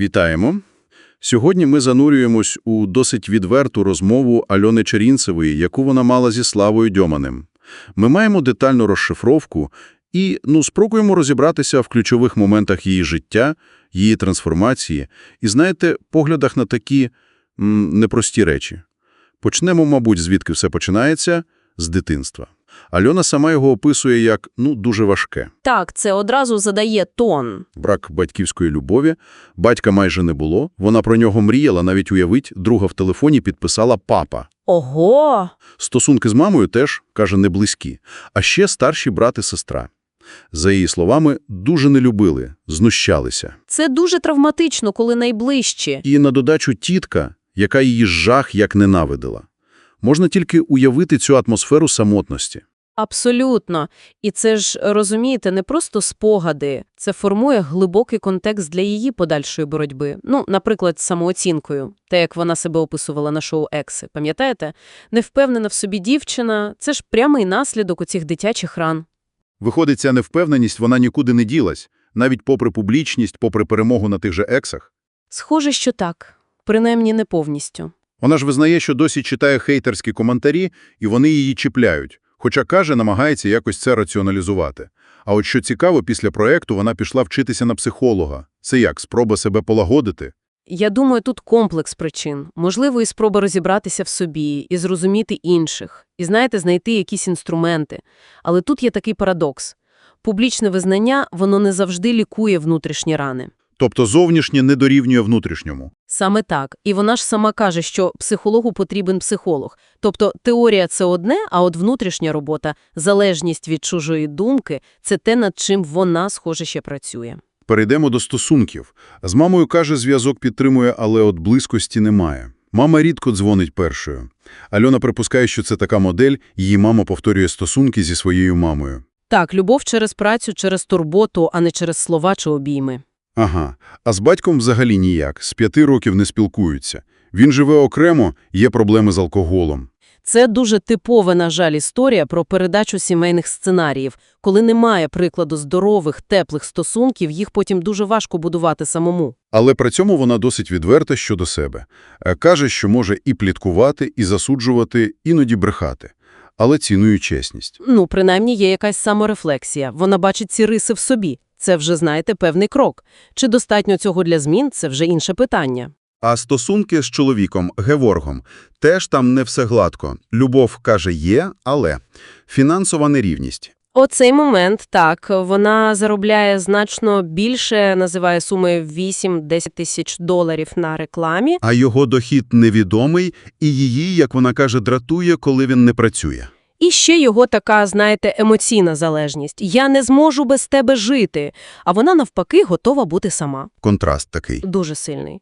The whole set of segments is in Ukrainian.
Вітаємо! Сьогодні ми занурюємось у досить відверту розмову Альони Черінцевої, яку вона мала зі Славою Дьоманем. Ми маємо детальну розшифровку і ну, спробуємо розібратися в ключових моментах її життя, її трансформації і, знаєте, поглядах на такі непрості речі. Почнемо, мабуть, звідки все починається – з дитинства. Альона сама його описує як ну, дуже важке. Так, це одразу задає тон. Брак батьківської любові, батька майже не було, вона про нього мріяла, навіть уявить, друга в телефоні підписала «папа». Ого! Стосунки з мамою теж, каже, не близькі, а ще старші брат і сестра. За її словами, дуже не любили, знущалися. Це дуже травматично, коли найближчі. І на додачу тітка, яка її жах як ненавидила. Можна тільки уявити цю атмосферу самотності. Абсолютно. І це ж, розумієте, не просто спогади. Це формує глибокий контекст для її подальшої боротьби. Ну, наприклад, з самооцінкою. Те, як вона себе описувала на шоу «Екси». Пам'ятаєте? Невпевнена в собі дівчина – це ж прямий наслідок у цих дитячих ран. Виходить, ця невпевненість вона нікуди не ділась, навіть попри публічність, попри перемогу на тих же ексах. Схоже, що так. Принаймні не повністю. Вона ж визнає, що досі читає хейтерські коментарі, і вони її чіпляють. Хоча, каже, намагається якось це раціоналізувати. А от що цікаво, після проекту вона пішла вчитися на психолога. Це як, спроба себе полагодити? Я думаю, тут комплекс причин. Можливо, і спроба розібратися в собі, і зрозуміти інших, і, знаєте, знайти якісь інструменти. Але тут є такий парадокс. Публічне визнання, воно не завжди лікує внутрішні рани. Тобто зовнішнє не дорівнює внутрішньому. Саме так. І вона ж сама каже, що психологу потрібен психолог. Тобто теорія – це одне, а от внутрішня робота, залежність від чужої думки – це те, над чим вона, схоже, ще працює. Перейдемо до стосунків. З мамою, каже, зв'язок підтримує, але от близькості немає. Мама рідко дзвонить першою. Альона припускає, що це така модель, її мама повторює стосунки зі своєю мамою. Так, любов через працю, через турботу, а не через слова чи обійми. Ага, а з батьком взагалі ніяк, з п'яти років не спілкуються. Він живе окремо, є проблеми з алкоголем. Це дуже типова, на жаль, історія про передачу сімейних сценаріїв. Коли немає прикладу здорових, теплих стосунків, їх потім дуже важко будувати самому. Але при цьому вона досить відверта щодо себе. Е, Каже, що може і пліткувати, і засуджувати, іноді брехати. Але цінує чесність. Ну, принаймні, є якась саморефлексія. Вона бачить ці риси в собі. Це вже, знаєте, певний крок. Чи достатньо цього для змін – це вже інше питання. А стосунки з чоловіком, Геворгом, теж там не все гладко. Любов, каже, є, але фінансова нерівність. Оцей момент, так, вона заробляє значно більше, називає суми 8-10 тисяч доларів на рекламі. А його дохід невідомий, і її, як вона каже, дратує, коли він не працює. І ще його така, знаєте, емоційна залежність. Я не зможу без тебе жити. А вона, навпаки, готова бути сама. Контраст такий. Дуже сильний.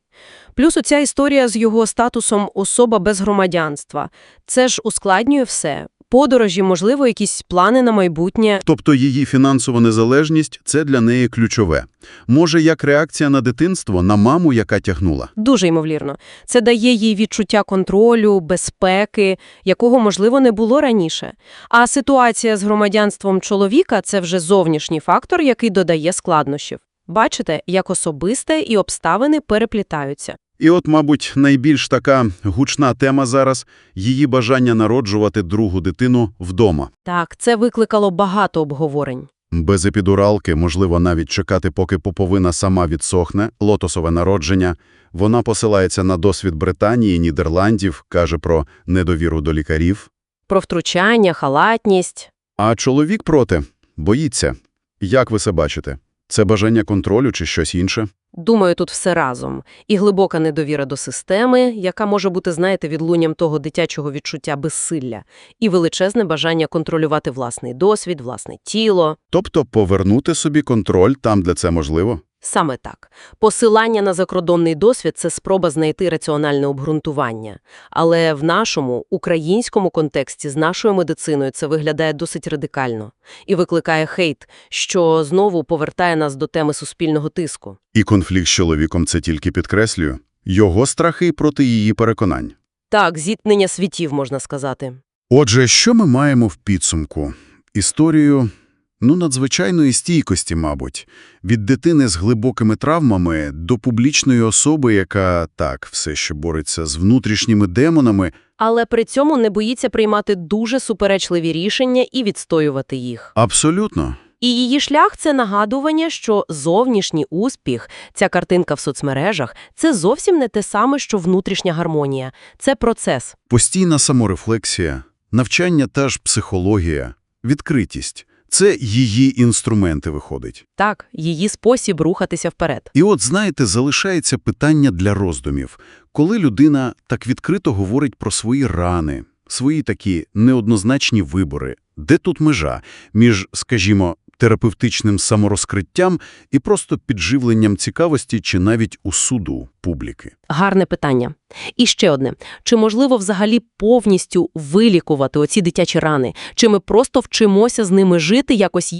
Плюс оця історія з його статусом особа без громадянства. Це ж ускладнює все. Подорожі, можливо, якісь плани на майбутнє. Тобто її фінансова незалежність – це для неї ключове. Може, як реакція на дитинство, на маму, яка тягнула. Дуже ймовірно. Це дає їй відчуття контролю, безпеки, якого, можливо, не було раніше. А ситуація з громадянством чоловіка – це вже зовнішній фактор, який додає складнощів. Бачите, як особисте і обставини переплітаються. І от, мабуть, найбільш така гучна тема зараз – її бажання народжувати другу дитину вдома. Так, це викликало багато обговорень. Без епідуралки, можливо, навіть чекати, поки поповина сама відсохне, лотосове народження. Вона посилається на досвід Британії, Нідерландів, каже про недовіру до лікарів. Про втручання, халатність. А чоловік проти. Боїться. Як ви це бачите? Це бажання контролю чи щось інше? Думаю, тут все разом. І глибока недовіра до системи, яка може бути, знаєте, відлунням того дитячого відчуття безсилля, і величезне бажання контролювати власний досвід, власне тіло. Тобто повернути собі контроль там, де це можливо? Саме так. Посилання на закордонний досвід – це спроба знайти раціональне обґрунтування. Але в нашому, українському контексті з нашою медициною це виглядає досить радикально. І викликає хейт, що знову повертає нас до теми суспільного тиску. І конфлікт з чоловіком це тільки підкреслює. Його страхи проти її переконань. Так, зіткнення світів, можна сказати. Отже, що ми маємо в підсумку? Історію Ну, надзвичайної стійкості, мабуть. Від дитини з глибокими травмами до публічної особи, яка, так, все ще бореться з внутрішніми демонами. Але при цьому не боїться приймати дуже суперечливі рішення і відстоювати їх. Абсолютно. І її шлях – це нагадування, що зовнішній успіх, ця картинка в соцмережах – це зовсім не те саме, що внутрішня гармонія. Це процес. Постійна саморефлексія, навчання та ж психологія, відкритість – це її інструменти виходить. Так, її спосіб рухатися вперед. І от, знаєте, залишається питання для роздумів. Коли людина так відкрито говорить про свої рани, свої такі неоднозначні вибори, де тут межа між, скажімо, терапевтичним саморозкриттям і просто підживленням цікавості чи навіть усуду публіки? Гарне питання. І ще одне. Чи можливо взагалі повністю вилікувати оці дитячі рани? Чи ми просто вчимося з ними жити якось